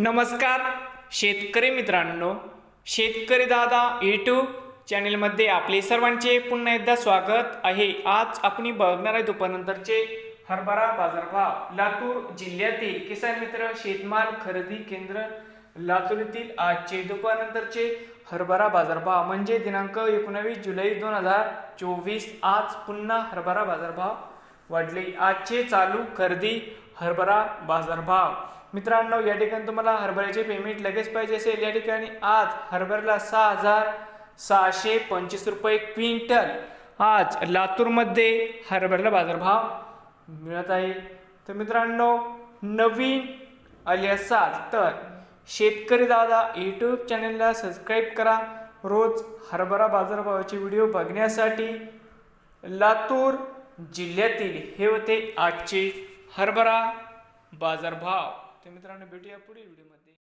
नमस्कार शेतकरी मित्रांनो. शेतकरी दादा यूट्यूब चॅनेलमध्ये आपले सर्वांचे पुन्हा एकदा स्वागत आहे. आज आपण बघणार आहे दुपारनंतरचे हरभरा बाजारभाव. लातूर जिल्ह्यातील किसान मित्र शेतमाल खरेदी केंद्र लातूर येथील आजचे दुपारनंतरचे हरभरा बाजारभाव. म्हणजे दिनांक एकोणावीस जुलै दोन हजार चोवीस. आज पुन्हा हरभरा बाजारभाव वाढले. आजचे चालू खरेदी हरभरा बाजारभाव. मित्रांनो या ठिकाणी तुम्हाला हरभऱ्याचे पेमेंट लगेच पाहिजे असेल. या ठिकाणी आज हरभऱ्याला सहा हजार सहाशे पंचवीस रुपये क्विंटल. आज लातूरमध्ये हरभऱ्याला बाजारभाव मिळत आहे. तर मित्रांनो नवीन आले असाल तर शेतकरी दादा यूट्यूब चॅनलला सबस्क्राईब करा. रोज हरभरा बाजारभावाचे व्हिडिओ बघण्यासाठी लातूर जिल्ह्यातील हे होते आजचे हरभरा बाजारभाव. तर मित्रांनो भेटूया पुढील व्हिडिओमध्ये.